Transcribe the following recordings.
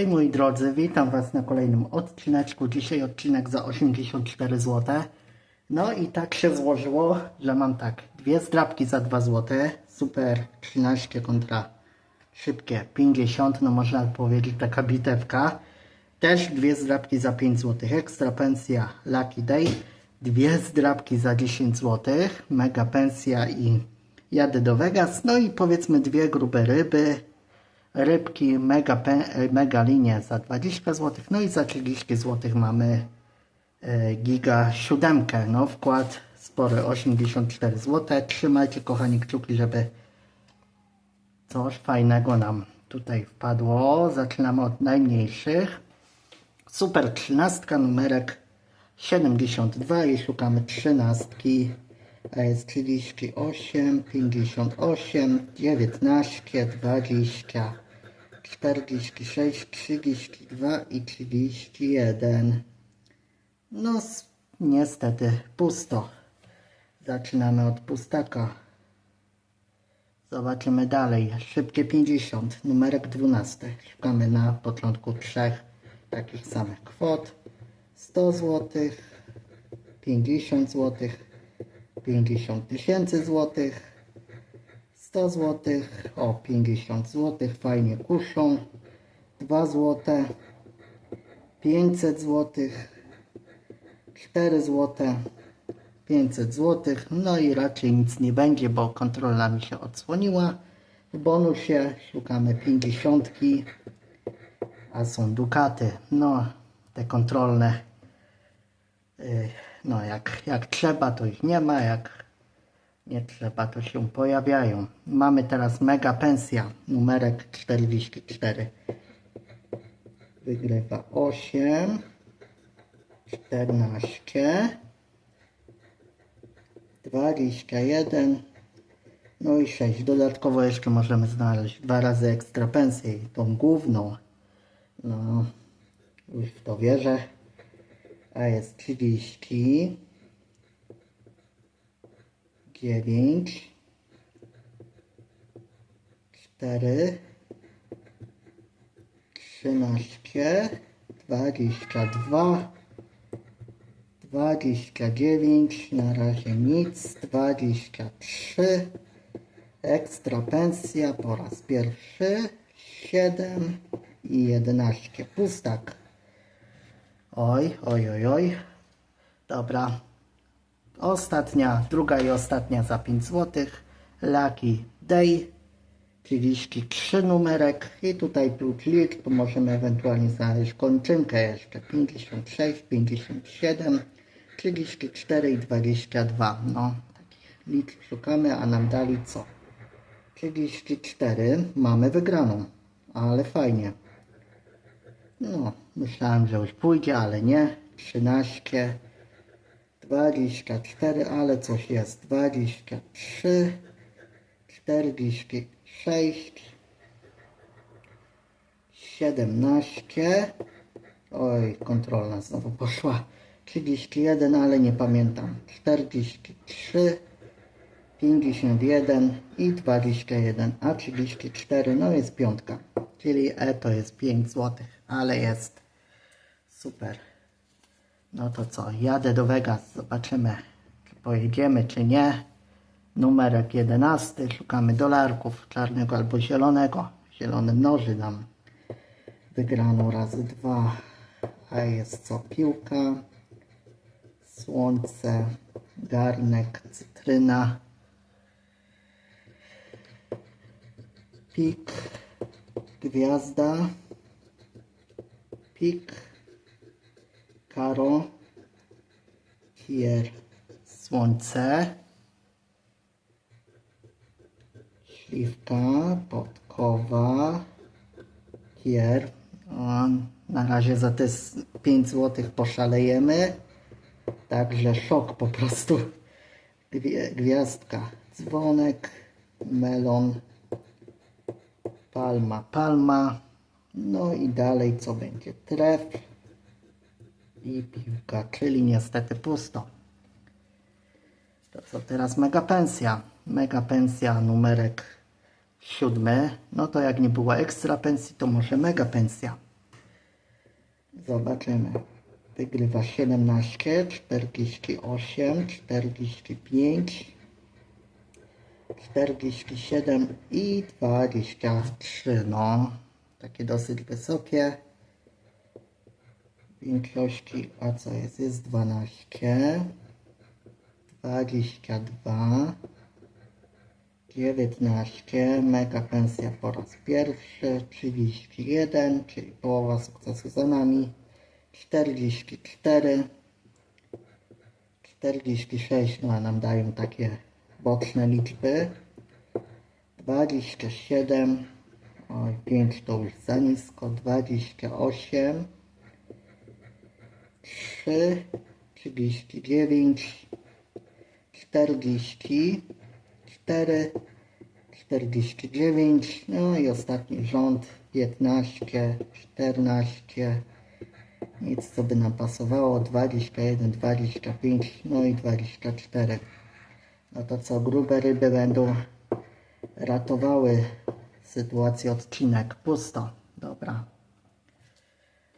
Hej moi drodzy, witam Was na kolejnym odcineczku. Dzisiaj odcinek za 84 zł. No i tak się złożyło, że mam tak, dwie zdrabki za 2 zł, super 13 kontra szybkie 50, no można powiedzieć taka bitewka. Też dwie zdrabki za 5 zł, ekstra pensja Lucky Day, dwie zdrabki za 10 zł, mega pensja i jadę do Vegas, no i powiedzmy dwie grube ryby, rybki, mega, mega linie za 20 zł, no i za 30 zł mamy e, giga siódemkę, no wkład spory 84 zł. Trzymajcie kochani kciuki, żeby coś fajnego nam tutaj wpadło. Zaczynamy od najmniejszych. Super 13, numerek 72 i szukamy trzynastki. A jest 38, 58, 19, 20, 46, 32 i 31. No niestety pusto. Zaczynamy od pustaka. Zobaczymy dalej. Szybkie 50, numerek 12. Szukamy na początku trzech takich samych kwot. 100 zł, 50 zł, 50 tysięcy złotych, 100 złotych, o 50 złotych, fajnie kuszą, 2 złote, 500 złotych, 4 złote, 500 złotych, no i raczej nic nie będzie, bo kontrola mi się odsłoniła. W bonusie szukamy 50, a są dukaty, no te kontrolne Y, No, jak, jak trzeba, to ich nie ma, jak nie trzeba, to się pojawiają. Mamy teraz mega pensja, numerek 44. Wygrywa 8, 14, 21, no i 6. Dodatkowo jeszcze możemy znaleźć dwa razy ekstra pensję tą główną. No, już w to wierzę a jest 30, 9, 4, 13, 22, 29, na razie nic, 23, ekstra pensja po raz pierwszy, 7 i 11, pustak. Oj, oj, oj, oj. Dobra. Ostatnia, druga i ostatnia za 5 zł. Lucky Day. 33 numerek. I tutaj prócz liczb możemy ewentualnie znaleźć kończynkę jeszcze. 56, 57, 34 i 22. No, takich liczb szukamy, a nam dali co? 34. Mamy wygraną. Ale fajnie. No, myślałem, że już pójdzie, ale nie. 13, 24, ale coś jest. 23, 46, 17. Oj, kontrolna znowu poszła. 31, ale nie pamiętam. 43, 51 i 21, a 34, no jest piątka. Czyli E to jest 5 zł, ale jest super. No to co, jadę do Vegas, zobaczymy, czy pojedziemy, czy nie. Numerek 11, szukamy dolarków czarnego albo zielonego. Zielony mnoży nam wygraną razy dwa, a jest co, piłka, słońce, garnek, cytryna, pik, gwiazda, pik, karo, kier, słońce, śliwka, podkowa, kier. Na razie za te 5 zł poszalejemy. Także szok po prostu. Gwiazdka, dzwonek, melon, palma, palma. No i dalej co będzie? Tref i piłka, czyli niestety pusto. To co teraz mega pensja? Mega pensja numerek siódmy. No to jak nie była ekstra pensji, to może mega pensja. Zobaczymy. Wygrywa 17, 48, 45, 47 i 23. No, takie dosyć wysokie. W większości, a co jest? Jest 12, 22, 19, mega pensja po raz pierwszy, 31, czyli połowa sukcesu za nami, 44, 46, no a nam dają takie boczne liczby, 27, oj 5 to już za nisko, 28, 3, 39, 40, 4, 49, no i ostatni rząd 15, 14, nic co by nam pasowało, 21, 25, no i 24. No to co, grube ryby będą ratowały sytuację, odcinek pusto. Dobra.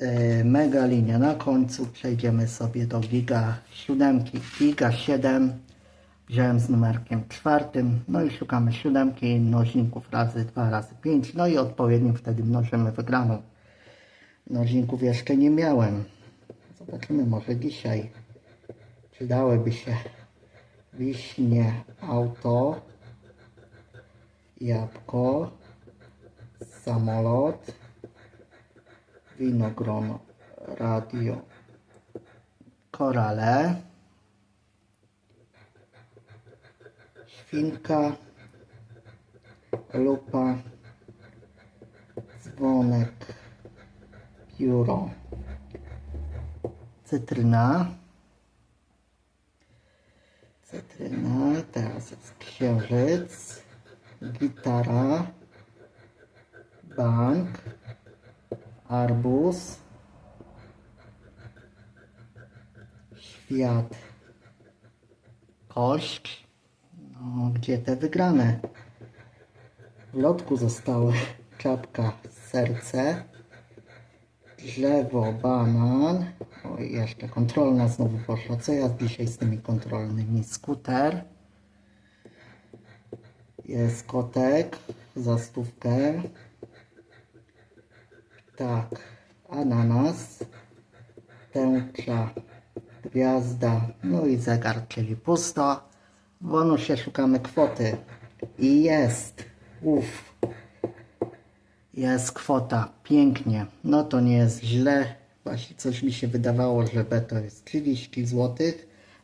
Yy, mega linia na końcu, przejdziemy sobie do giga 7, giga 7 wziąłem z numerkiem czwartym, no i szukamy siódemki, mnożników razy 2 razy 5, no i odpowiednio wtedy mnożymy wygraną. Mnożników jeszcze nie miałem. Zobaczymy może dzisiaj. Przydałyby się wiśnie, auto, jabłko, samolot, winogron, radio, korale. świnka, lupa, dzwonek, pióro, cytryna, cytryna, teraz jest księżyc, gitara, bank, arbuz, świat, kość, no, gdzie te wygrane? W lotku zostały czapka, serce, drzewo, banan. O, jeszcze kontrolna znowu poszła. Co ja dzisiaj z tymi kontrolnymi? Skuter. Jest kotek za stówkę. Tak, ananas, tęcza, gwiazda, no i zegar, czyli pusto. Bonusie szukamy kwoty. I jest. Uff. Jest kwota. Pięknie. No to nie jest źle. Właśnie coś mi się wydawało, że B to jest 30 zł.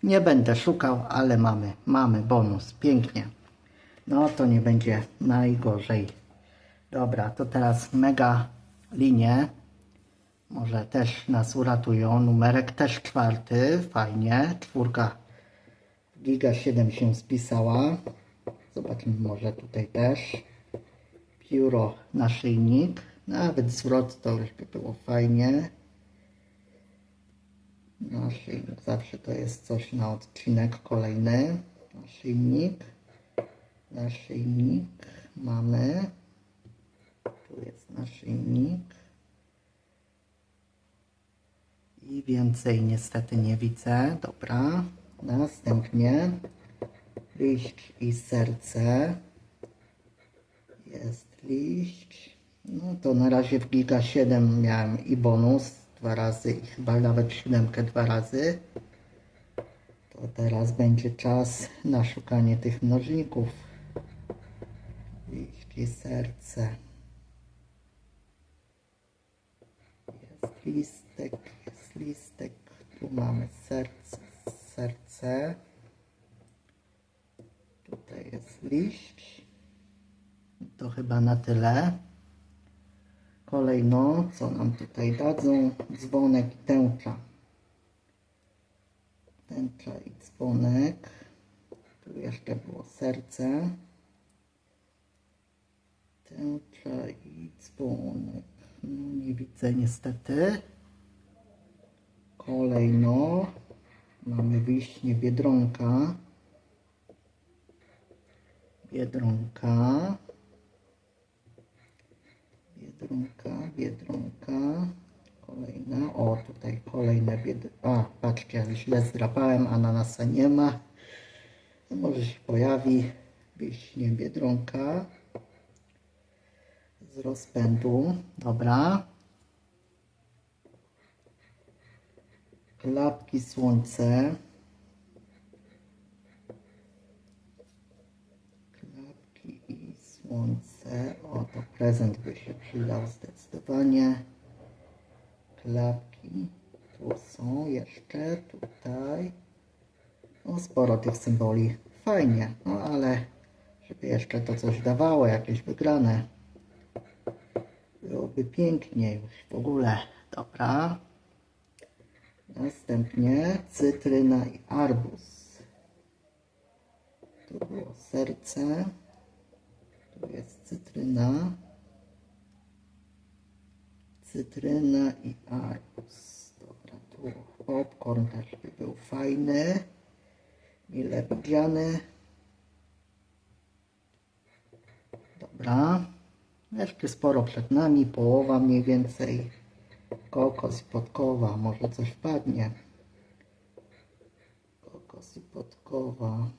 Nie będę szukał, ale mamy. Mamy bonus. Pięknie. No to nie będzie najgorzej. Dobra, to teraz mega linie. Może też nas uratują. Numerek też czwarty. Fajnie. Czwórka Giga 7 się spisała. Zobaczymy może tutaj też. Pióro, naszyjnik. Nawet zwrot to już by było fajnie. Naszyjnik, zawsze to jest coś na odcinek kolejny. Naszyjnik. Naszyjnik mamy. Tu jest naszyjnik. I więcej niestety nie widzę. Dobra. Następnie liść i serce. Jest liść. No to na razie w Giga 7 miałem i bonus dwa razy i chyba nawet siódemkę dwa razy. To teraz będzie czas na szukanie tych mnożników. Liść i serce. Jest listek, jest listek. Tu mamy serce, serce. Tutaj jest liść. To chyba na tyle. Kolejno, co nam tutaj dadzą? Dzwonek i tęcza. Tęcza i dzwonek. Tu jeszcze było serce. Tęcza i dzwonek. Nie widzę niestety. Kolejno mamy wiśnie biedronka. Biedronka. Biedronka, biedronka. Kolejne, o tutaj kolejne biedy. A, patrzcie, źle zdrapałem, ananasa nie ma. Może się pojawi wiśnie biedronka z rozpędu. Dobra. Klapki słońce. Klapki i słońce. O, to prezent by się przydał zdecydowanie. Klapki. Tu są jeszcze, tutaj. No, sporo tych symboli. Fajnie, no ale żeby jeszcze to coś dawało, jakieś wygrane. Byłoby pięknie już w ogóle. Dobra. Następnie cytryna i arbuz. Tu było serce. Tu jest cytryna. Cytryna i arbuz. Dobra, tu popcorn też by był fajny. Mile widziany. Dobra. Jeszcze sporo przed nami, połowa mniej więcej. Kokos i podkowa, może coś wpadnie. Kokos i podkowa.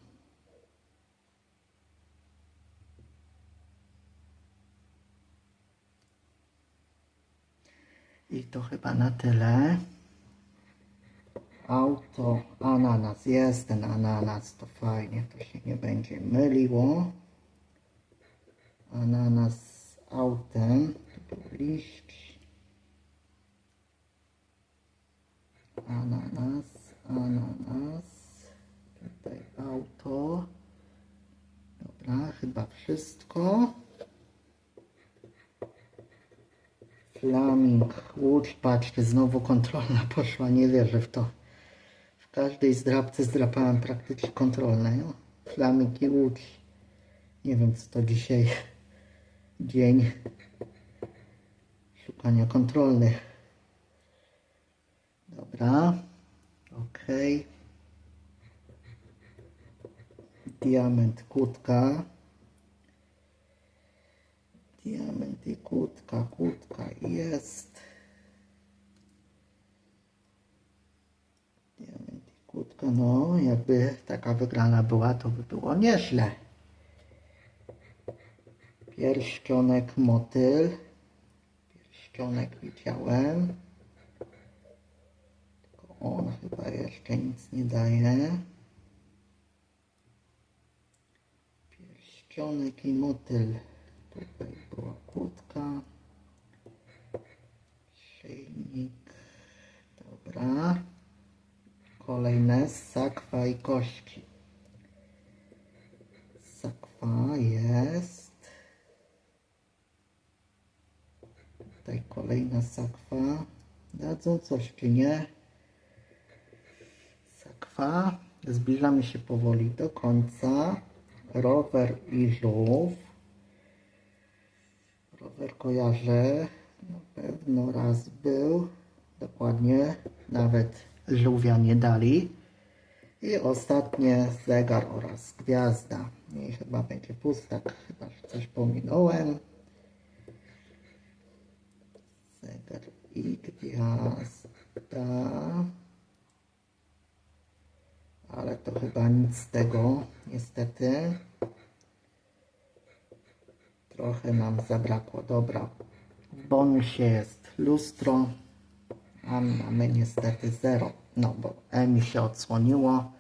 I to chyba na tyle. Auto, ananas, jest ten ananas, to fajnie, to się nie będzie myliło. Ananas autem, liść. Ananas, ananas, tutaj auto. Dobra, chyba wszystko. Flaming, łódź, patrzcie, znowu kontrolna poszła, nie wierzę w to. W każdej zdrabce zdrapałem praktycznie kontrolne. Flaming i łódź. Nie wiem, co to dzisiaj dzień szukania kontrolnych. Dobra, ok. Diament, kłódka. Diament i kłódka, kłódka jest. Diament i kłódka, no jakby taka wygrana była, to by było nieźle. Pierścionek motyl. Pierścionek widziałem. Tylko on chyba jeszcze nic nie daje. Pierścionek i motyl. Tutaj była kłódka. Szyjnik. Dobra. Kolejne sakwa i kości. Sakwa jest. Tutaj kolejna sakwa. Dadzą coś czy nie? Sakwa. Zbliżamy się powoli do końca. Rower i żółw. Rower kojarzę. Na pewno raz był. Dokładnie. Nawet żółwia nie dali. I ostatnie zegar oraz gwiazda. I chyba będzie pustak. Chyba że coś pominąłem. Zegar i gwiazda. Ale to chyba nic z tego, niestety. Trochę nam zabrakło. Dobra. W bonusie jest lustro, a mamy niestety zero. No bo E mi się odsłoniło.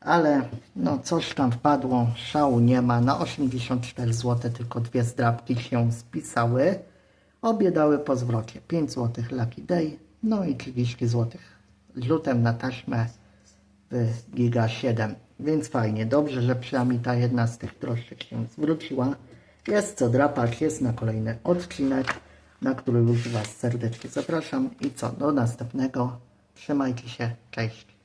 Ale no coś tam wpadło, szału nie ma. Na 84 zł tylko dwie zdrabki się spisały. Obie dały po zwrocie 5 zł Lucky Day, no i 30 zł lutem na taśmę w Giga 7. Więc fajnie, dobrze, że przynajmniej ta jedna z tych droższych się zwróciła. Jest co drapać, jest na kolejny odcinek, na który już Was serdecznie zapraszam. I co, do następnego. Trzymajcie się, cześć.